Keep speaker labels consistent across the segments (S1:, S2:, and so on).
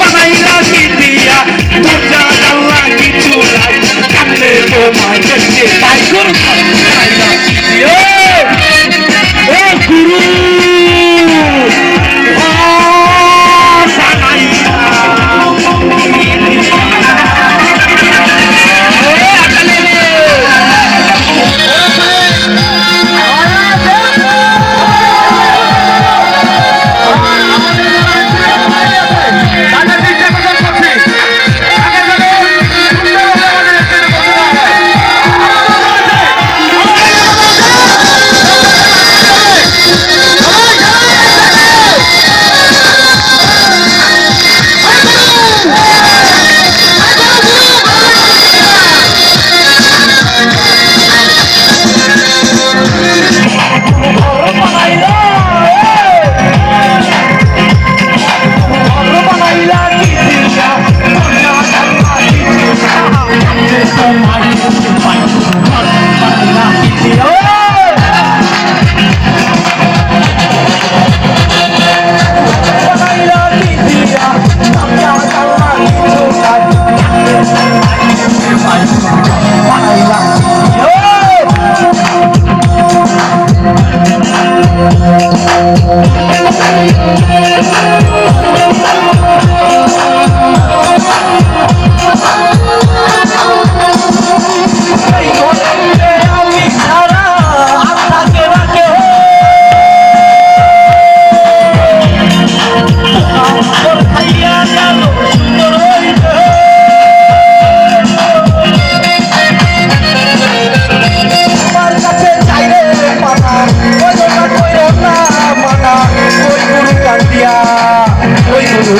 S1: বানাইলা
S2: Thank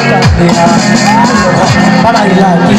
S2: কান্দিয়া বাড়াইলা কি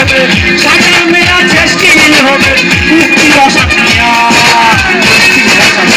S1: হবে সাদা মেরা চেষ্টি হবে মুক্তি
S2: রসায়া মুক্তি রসায়া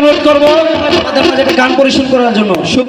S2: অনুরোধ করব। আমাদের মাঝে গান পরিশোধ করার জন্য।